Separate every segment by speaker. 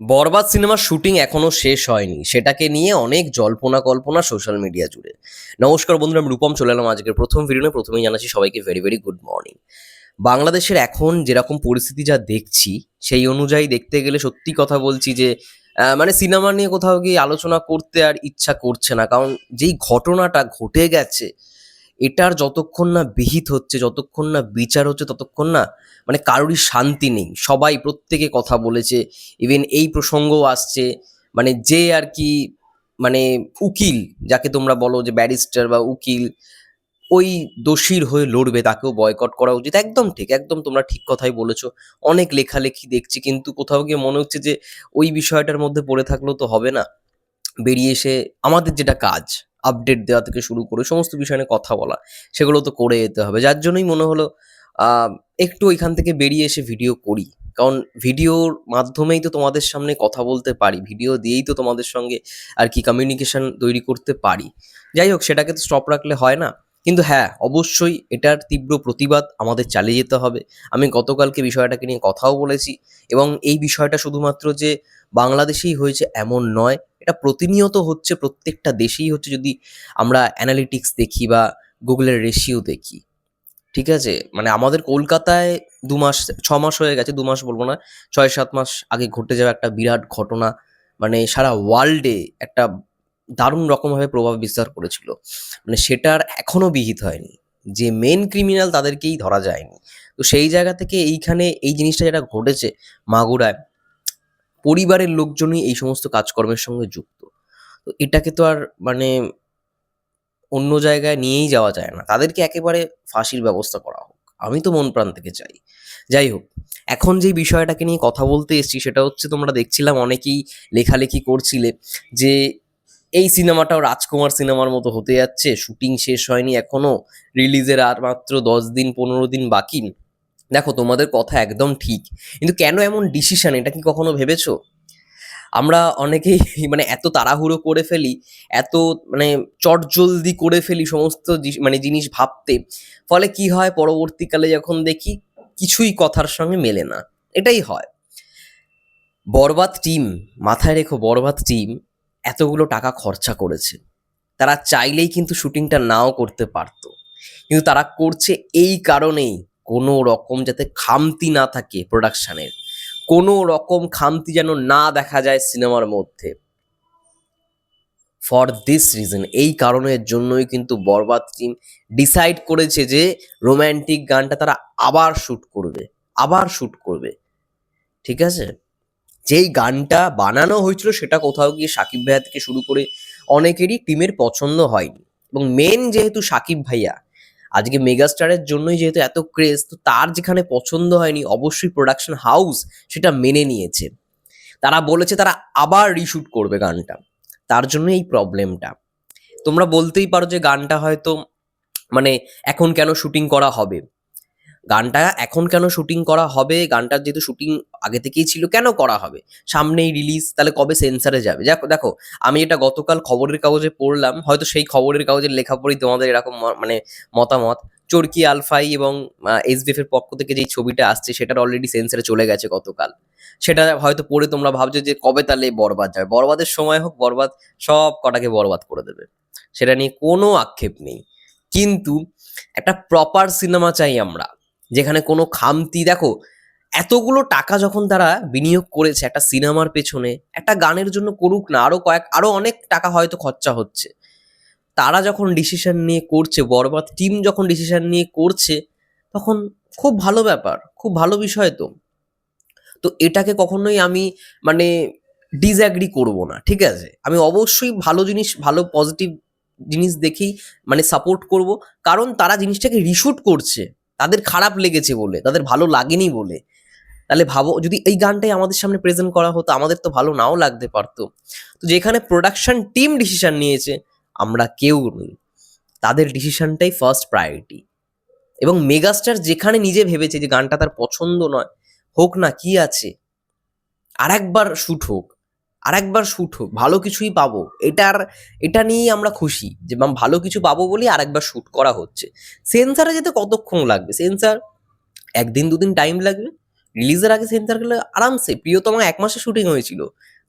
Speaker 1: বরবাদ সিনেমার শুটিং এখনও শেষ হয়নি। সেটাকে নিয়ে অনেক জল্পনা কল্পনা সোশ্যাল মিডিয়া জুড়ে। নমস্কার বন্ধুরা, আমি রূপম, চলে এলাম আজকের প্রথম ভিডিও প্রথমেই জানাচ্ছি সবাইকে ভেরি ভেরি গুড মর্নিং বাংলাদেশের এখন যেরকম পরিস্থিতি যা দেখছি, সেই অনুযায়ী দেখতে গেলে সত্যি কথা বলছি যে মানে সিনেমা নিয়ে কোথাও গিয়ে আলোচনা করতে আর ইচ্ছা করছে না। কারণ যেই ঘটনাটা ঘটে গেছে এটার যতক্ষণ না বিহিত হচ্ছে, যতক্ষণ না বিচার হচ্ছে, ততক্ষণ না মানে কারোরই শান্তি নেই। সবাই প্রত্যেকে কথা বলেছে ইভেন এই প্রসঙ্গও আসছে মানে যে আর কি মানে উকিল, যাকে তোমরা বলো যে ব্যারিস্টার বা উকিল, ওই দোষীর হয়ে লড়বে, তাকেও বয়কট করা উচিত। একদম ঠিক, একদম তোমরা ঠিক কথাই বলেছ। অনেক লেখালেখি দেখছি, কিন্তু কোথাও গিয়ে মনে হচ্ছে যে ওই বিষয়টার মধ্যে পড়ে থাকলেও তো হবে না। বেরিয়ে এসে আমাদের যেটা কাজ আপডেট দেওয়া থেকে শুরু করে সমস্ত বিষয় নিয়ে কথা বলা, সেগুলো তো করে যেতে হবে। যার জন্যই মনে হলো একটু এখান থেকে বেরিয়ে এসে ভিডিও করি। কারণ ভিডিওর মাধ্যমেই তো তোমাদের সামনে কথা বলতে পারি ভিডিও দিয়েই তো তোমাদের সঙ্গে আর কি কমিউনিকেশন তৈরি করতে পারি। যাই হোক, সেটাকে তো স্টপ রাখলে হয় না। কিন্তু হ্যাঁ অবশ্যই এটার তীব্র প্রতিবাদ আমাদের চালিয়ে যেতে হবে। আমি গতকালকে বিষয়টাকে নিয়ে কথাও বলেছি এবং এই বিষয়টা শুধুমাত্র যে বাংলাদেশেই হয়েছে এমন নয় এটা প্রতিনিয়ত হচ্ছে প্রত্যেকটা দেশেই হচ্ছে যদি আমরা অ্যানালিটিক্স দেখি বা গুগলের রেশিও দেখি, ঠিক আছে? মানে আমাদের কলকাতায় দু মাস, ছ মাস হয়ে গেছে, দু মাস বলব না, ছয় সাত মাস আগে ঘটে যাওয়া একটা বিরাট ঘটনা মানে সারা ওয়ার্ল্ডে একটা দারুণ রকমভাবে প্রভাব বিস্তার করেছিল। মানে সেটার এখনও বিহিত হয়নি। যে মেন ক্রিমিনাল তাদেরকেই ধরা যায়নি। তো সেই জায়গা থেকে এইখানে এই জিনিসটা যেটা ঘটেছে মাগুরায় পরিবারের লোকজনই এই সমস্ত কাজকর্মের সঙ্গে যুক্ত। তো এটাকে তো আর মানে অন্য জায়গায় নিয়েই যাওয়া যায় না। তাদেরকে একেবারে ফাঁসির ব্যবস্থা করা হোক। আমি তো মন প্রাণ থেকে চাই। যাই হোক, এখন যে বিষয়টাকে নিয়ে কথা বলতে এসেছি সেটা হচ্ছে তোমরা দেখছিলাম অনেকেই লেখালেখি করছিলে যে এই সিনেমাটাও রাজকুমার সিনেমার মতো হতে যাচ্ছে। শুটিং শেষ হয়নি এখনও। রিলিজের আর মাত্র দশ দিন, পনেরো দিন বাকি। দেখো, তোমাদের কথা একদম ঠিক। কিন্তু কেন এমন ডিসিশন এটা কি কখনো ভেবেছো? আমরা অনেকেই মানে এত তাড়াহুড়ো করে ফেলি, এত মানে চটজলদি করে ফেলি সমস্ত মানে জিনিস ভাবতে। ফলে কি হয়, পরবর্তীকালে যখন দেখি কিছুই কথার সঙ্গে মেলে না। এটাই হয়। বরবাদ টিম মাথায় রেখো বরবাদ টিম এতগুলো টাকা খরচা করেছে। তারা চাইলেই কিন্তু শুটিংটা নাও করতে পারতো। কিন্তু তারা করছে এই কারণেই কোনো রকম যাতে খামতি না থাকে প্রোডাকশানের কোনো রকম খামতি যেন না দেখা যায় সিনেমার মধ্যে। ফর দিস রিজন এই কারণের জন্যই কিন্তু বরবাদ টিম ডিসাইড করেছে যে রোম্যান্টিক গানটা তারা আবার শ্যুট করবে, আবার শ্যুট করবে। ঠিক আছে? যেই গানটা বানানো হয়েছিল সেটা কোথাও গিয়ে সাকিব ভাইয়া থেকে শুরু করে অনেকেরই টিমের পছন্দ হয়নি। এবং মেন যেহেতু সাকিব ভাইয়া আজকে মেগাস্টারের জন্যই যেহেতু এত ক্রেজ তো তার যেখানে পছন্দ হয়নি, অবশ্যই প্রোডাকশন হাউস সেটা মেনে নিয়েছে। তারা বলেছে তারা আবার রিশুট করবে গানটা। তার জন্য এই প্রবলেমটা তোমরা বলতেই পারো যে গানটা হয়তো মানে এখন কেন শুটিং করা হবে। গানটা এখন কেন শুটিং করা হবে? গানটার যেহেতু শুটিং আগে থেকেই ছিল, কেন করা হবে? সামনেই রিলিজ তাহলে কবে সেন্সারে যাবে? দেখো দেখো, আমি এটা গতকাল খবরের কাগজে পড়লাম, হয়তো সেই খবরের কাগজের লেখাপড়ি তোমাদের এরকম মানে মতামত। চরকি আলফাই এবং এসবিএফ এর পক্ষ থেকে যেই ছবিটা আসছে, সেটার অলরেডি সেন্সারে চলে গেছে গতকাল। সেটা হয়তো পড়ে তোমরা ভাবছ যে কবে তাহলে বরবাদ যাবে? বরবাদের সময় হোক, বরবাদ সব কটাকে বরবাদ করে দেবে। সেটা নিয়ে কোনো আক্ষেপ নেই। কিন্তু একটা প্রপার সিনেমা চাই আমরা। যেখানে কোনো খামতি, দেখো, এতগুলো টাকা যখন তারা বিনিয়োগ করেছে একটা সিনেমার পেছনে, একটা গানের জন্য করুক না, আরও কয়েক, আরও অনেক টাকা হয়তো খরচা হচ্ছে। তারা যখন ডিসিশন নিয়ে করছে, বরবাদ টিম যখন ডিসিশন নিয়ে করছে, তখন খুব ভালো ব্যাপার, খুব ভালো বিষয় তো। তো এটাকে কখনোই আমি মানে ডিসঅ্যাগ্রি করব না, ঠিক আছে? আমি অবশ্যই ভালো জিনিস, ভালো পজিটিভ জিনিস দেখেই মানে সাপোর্ট করব। কারণ তারা জিনিসটাকে রিশুট করছে। তাদের খারাপ লেগেছে বলে, তাদের ভালো লাগেনি বলে। তাহলে ভাবো, যদি এই গানটাই আমাদের সামনে প্রেজেন্ট করা হতো, আমাদের তো ভালো নাও লাগতে পারতো। তো যেখানে প্রোডাকশন টিম ডিসিশন নিয়েছে, আমরা কেউ নই। তাদের ডিসিশনটাই ফার্স্ট প্রায়োরিটি এবং মেগাস্টার যেখানে নিজে ভেবেছে যে গানটা তার পছন্দ নয়, হোক না কি আছে আর একবার শ্যুট হোক। আর একবার শ্যুট হোক, ভালো কিছুই পাবো। এটার, এটা নিয়েই আমরা খুশি যে মাম ভালো কিছু পাবো বলেই আর একবার শ্যুট করা হচ্ছে। সেন্সারে যেতে কতক্ষণ লাগবে? সেন্সার একদিন দুদিন টাইম লাগবে। রিলিজের আগে সেন্সার গেলে আরামসে প্রিয়তমা এক মাসে শুটিং হয়েছিল,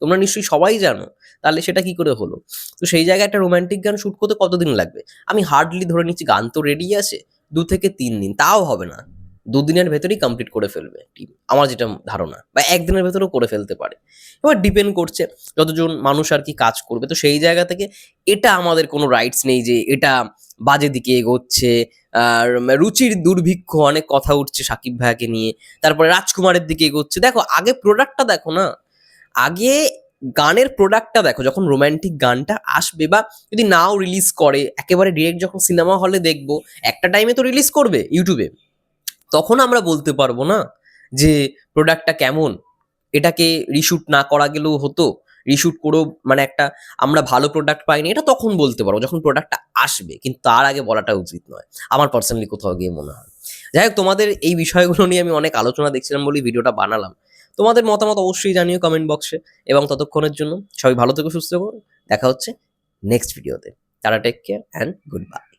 Speaker 1: তোমরা নিশ্চয়ই সবাই জানো, তাহলে সেটা কি করে হলো? তো সেই জায়গায় একটা রোম্যান্টিক গান শ্যুট করতে কতদিন লাগবে? আমি হার্ডলি ধরে নিচ্ছি, গান তো রেডি আছে, দু থেকে তিন দিন, তাও হবে না। দুদিনের ভেতরেই কমপ্লিট করে ফেলবে টিম আমার যেটা ধারণা। বা একদিনের ভেতরেও করে ফেলতে পারে। এবার ডিপেন্ড করছে যতজন মানুষ আর কি কাজ করবে। তো সেই জায়গা থেকে এটা আমাদের কোনো রাইটস নেই যে এটা বাজে দিকে এগোচ্ছে। আর রুচির দুর্ভিক্ষ, অনেক কথা উঠছে সাকিব ভাইয়াকে নিয়ে। তারপরে রাজকুমারের দিকে এগোচ্ছে। দেখো, আগে প্রোডাক্টটা দেখো না? আগে গানের প্রোডাক্টটা দেখো, যখন রোম্যান্টিক গানটা আসবে বা যদি নাও রিলিজ করে, একেবারে ডিরেক্ট যখন সিনেমা হলে দেখব, একটা টাইমে তো রিলিজ করবে ইউটিউবে তখন আমরা বলতে পারব না যে প্রোডাক্টটা কেমন। এটাকে রিশুট না করা গেলেও হতো। রিশুট করেও মানে একটা আমরা ভালো প্রোডাক্ট পাইনি, এটা তখন বলতে পারব যখন প্রোডাক্টটা আসবে। কিন্তু তার আগে বলাটা উচিত নয়। আমার পার্সোনালি কোথাও গিয়ে মনে হয়। যাই হোক, তোমাদের এই বিষয়গুলো নিয়ে আমি অনেক আলোচনা দেখছিলাম বলেই ভিডিওটা বানালাম। তোমাদের মতামত অবশ্যই জানিও কমেন্ট বক্সে এবং ততক্ষণের জন্য সবাই ভালো থেকো, সুস্থ থেকো। দেখা হচ্ছে নেক্সট ভিডিওতে তারা take care and good bye